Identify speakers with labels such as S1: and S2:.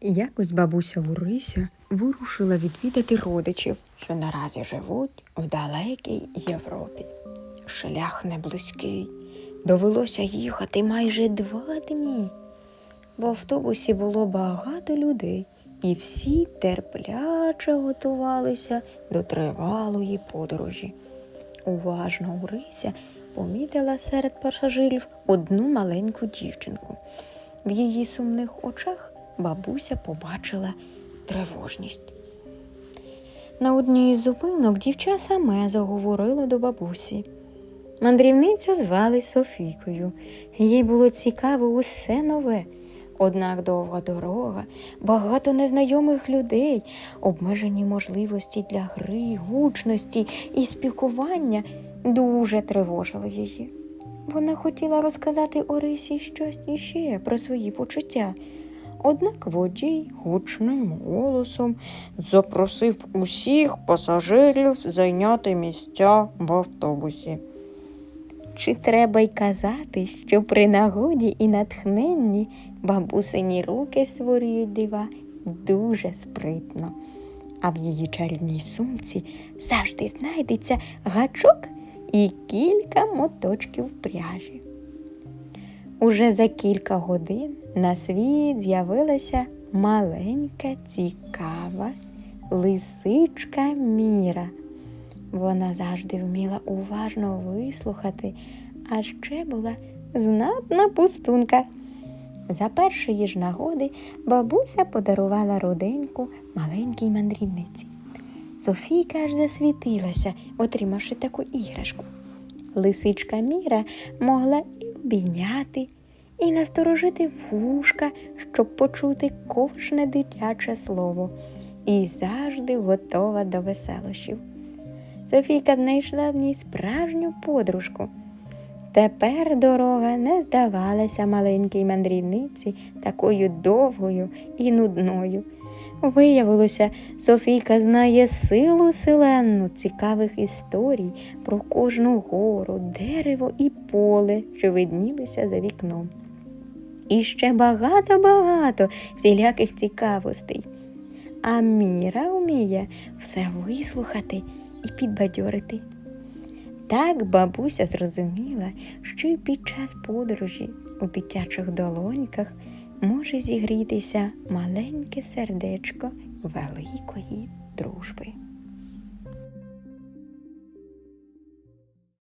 S1: Якось бабуся Урися вирушила відвідати родичів, що наразі живуть у далекій Європі. Шлях не близький. Довелося їхати майже два дні. В автобусі було багато людей, і всі терпляче готувалися до тривалої подорожі. Уважно Урися помітила серед пасажирів одну маленьку дівчинку. В її сумних очах бабуся побачила тривожність. На одній із зупинок дівча саме заговорила до бабусі. Мандрівницю звали Софійкою. Їй було цікаво усе нове. Однак довга дорога, багато незнайомих людей, обмежені можливості для гри, гучності і спілкування дуже тривожили її. Вона хотіла розказати Орисі щось іще про свої почуття. Однак водій гучним голосом запросив усіх пасажирів зайняти місця в автобусі. Чи треба й казати, що при нагоді і натхненні бабусині руки створюють дива дуже спритно, а в її чарівній сумці завжди знайдеться гачок і кілька моточків пряжі. Уже за кілька годин на світ з'явилася маленька, цікава лисичка Міра. Вона завжди вміла уважно вислухати, а ще була знатна пустунка. За першої ж нагоди бабуся подарувала руденьку маленькій мандрівниці. Софійка аж засвітилася, отримавши таку іграшку. Лисичка Міра могла обійняти, і насторожити вушка, щоб почути кожне дитяче слово, і завжди готова до веселощів. Софійка знайшла в ній справжню подружку. Тепер дорога не здавалася маленькій мандрівниці такою довгою і нудною. Виявилося, Софійка знає силу селенну цікавих історій про кожну гору, дерево і поле, що виднілися за вікном. І ще багато-багато всіляких цікавостей. А Міра вміє все вислухати і підбадьорити. Так бабуся зрозуміла, що й під час подорожі у дитячих долоньках може зігрітися маленьке сердечко великої.